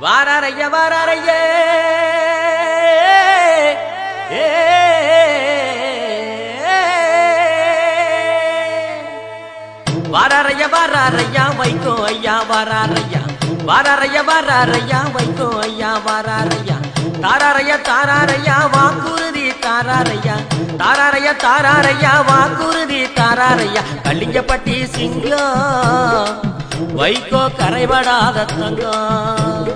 வாராரைய வாராரைய. ஏ. வாராரைய வாராரையா வைக்கோ ஐயா வாராரையா. வாராரைய வாராரையா வைக்கோ ஐயா வாராரையா. தாராரையா தாராரையா வாக்குறுதி தாராரையா. தாராரையா தாராரையா வாக்குறுதி தாராரையா. கள்ளிங்கப்பட்டி சிங்கம். வைகோ கரைபடாத தங்கம்.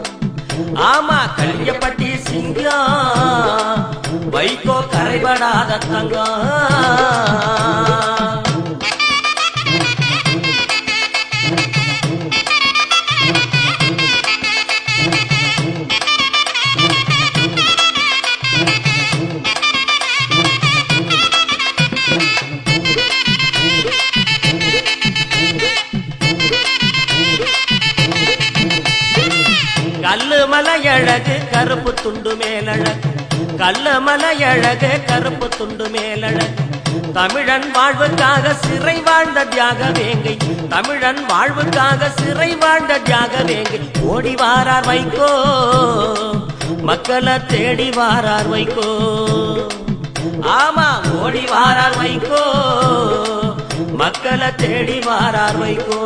ஆமா கல்யப்பட்டி சிங்கம். வைகோ கரைபடாத தங்கம். மேலழகு கருப்பு துண்டு மேலழகு. கல்லு அழகு கருப்பு துண்டு மேலழகு. தமிழன் வாழ்வுக்காக சிறை வாழ்ந்த தியாக வேங்கை. தமிழன் வாழ்வுக்காக சிறை வாழ்ந்த தியாக வேங்கை. ஓடி வாரார் வைக்கோ மக்களை தேடி வாரார் வைக்கோ ஆமா ஓடி வாரார் வைக்கோ மக்களை தேடி வாரார் வைக்கோ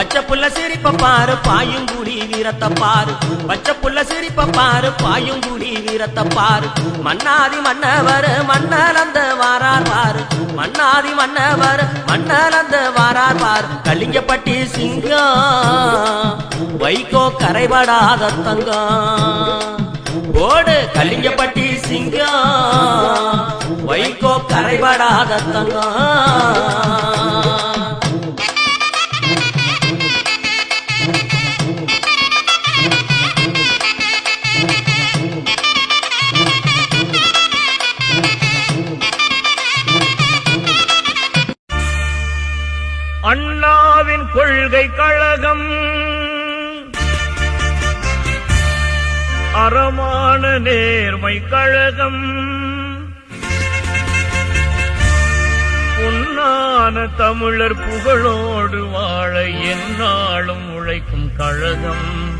பச்சை புள்ள சிரிப்ப பாரு பாயுங்குடி வீரத்தை பாரு. பச்சை புள்ள சிரிப்ப பாரு பாயுங்குடி வீரத்தை பாரு. மன்னாதி மன்னவர் மன்னலந்த வாரார் பாரு. மன்னாதி மன்னவர் மன்னலந்த வாரார் பாரு. கலிங்கப்பட்டி சிங்கம் வைகோ கரைபடாத தங்கம். ஓடு கலிங்கப்பட்டி சிங்கம் வைகோ கரைபடாத தங்கம். கொள்கை கழகம். அறமான நேர்மை கழகம். பொன்னான தமிழர் புகழோடு வாழ எந்நாளும் உழைக்கும் கழகம்.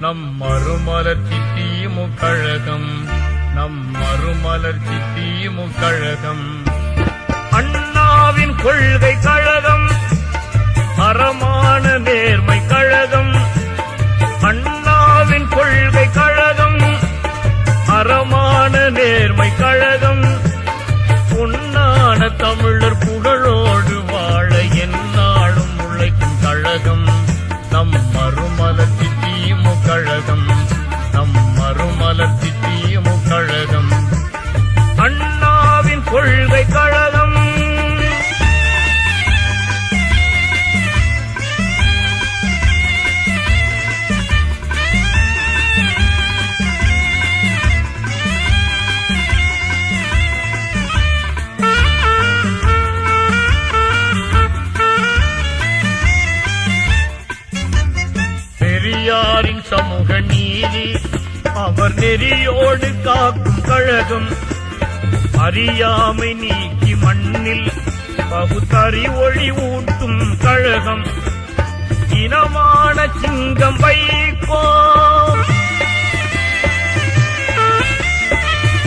நம் மறுமலர்ச்சி திமுக கழகம். நம் மறுமலர்ச்சி திமுக கழகம். அண்ணாவின் கொள்கை கழகம். அறமான நேர்மை கழகம் அவர் நெறியோடு காக்கும் கழகம். அறியாமை நீக்கி மண்ணில் பகுத்தறி ஒளி ஊட்டும் கழகம். இனமான சிங்கம் வைக்கோ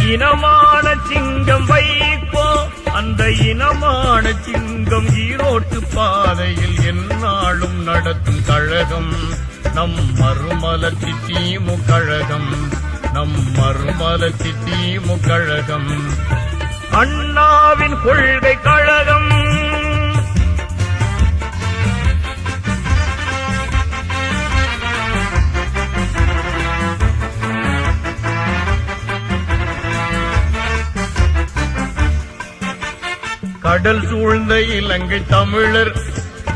இனமான சிங்கம் வைக்கோ அந்த இனமான சிங்கம் ஈரோட்டு பாதையில் எந்நாளும் நடத்தும் கழகம். நம் மறுமலர்ச்சி திமுக கழகம். நம் மறுமலர்ச்சி திமுக கழகம் அண்ணாவின் கொள்கை கழகம். கடல் சூழ்ந்த இலங்கை தமிழர்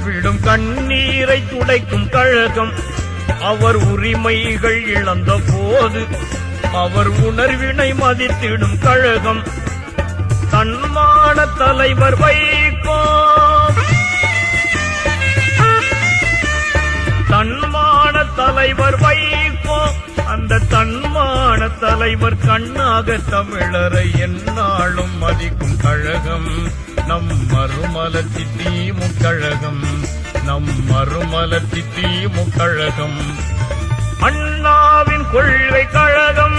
விடும் கண்ணீரை துடைக்கும் கழகம். அவர் உரிமைகள் இழந்த போது அவர் உணர்வினை மதித்திடும் கழகம். தன்மான தலைவர் வைகோ தன்மான தலைவர் வைகோ அந்த தன்மான தலைவர் கண்ணாக தமிழரை எந்நாளும் மதிக்கும் கழகம். நம் மறுமலர்ச்சி திமுகழகம் நம் மறுமலர்ச்சி திமுகழகம் அண்ண கொள்கை கழகம்.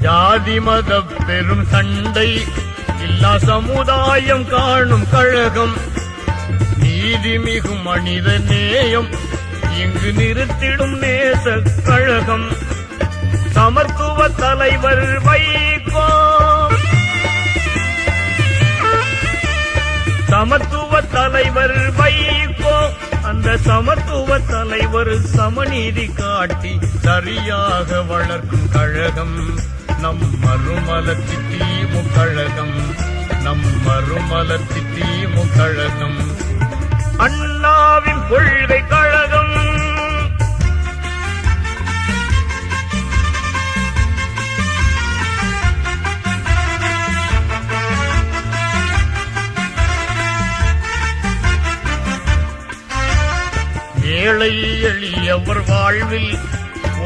ஜாதி மத பெரும் சண்டை. எல்லா சமுதாயம் காணும் கழகம். நீதி மிகும் மனித நேயம். இங்கு நிறுத்திடும் நேச கழகம். சமத்துவ தலைவர் வைகோ. சமத்துவ தலைவர் வைகோ. அந்த சமத்துவ தலைவர் சமநீதி காட்டி சரியாக வளர்க்கும் கழகம். நம் மறுமலர்ச்சி திமுகழகம் நம் மறுமலர்ச்சி திமுகழகம் அண்ணாவின் கொள்கை கழகம். ஏழை எளியவர் வாழ்வில்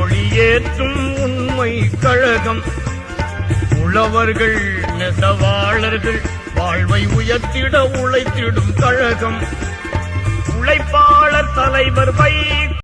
ஒளியேற்றும் உண்மை கழகம். உழவர்கள் நெசவாளர்கள் வாழ்வை உயர்த்திட உழைத்திடும் கழகம். உழைப்பாளர் தலைவர் வை